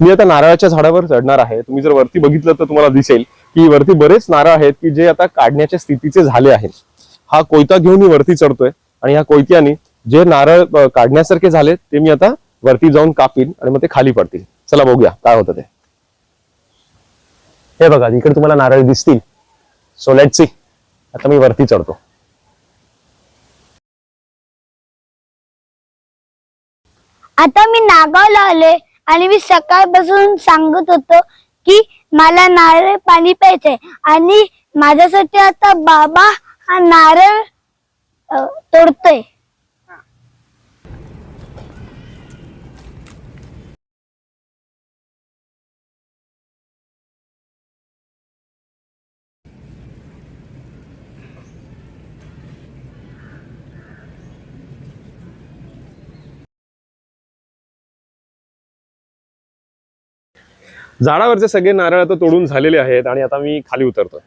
मी आता नारळाच्या झाडावर चढणार आहे. तुम्ही जर वरती बघितलं तर तुम्हाला दिसेल की वरती बरेच नारळ आहेत की जे आता काढण्याच्या स्थितीचे झाले आहेत. हा कोयता घेऊन मी वरती चढतोय आणि ह्या कोयत्याने जे नारळ काढण्यासारखे झाले ते मी आता वरती जाऊन कापीन आणि मग ते खाली पडतील. चला बघूया काय होतं ते. हे बघा इकडे तुम्हाला नारळ दिसतील. सोलॅटची आता मी वरती चढतो. आता मी नागावला आले आणि मी सकाळपासून सांगत होतो की मला नारळ पाणी प्यायचंय. आणि माझ्यासाठी आता बाबा हा नारळ तोडतोय. झाडावरचे सगळे नारळ आता तोडून झालेले आहेत आणि आता मी खाली उतरतोय.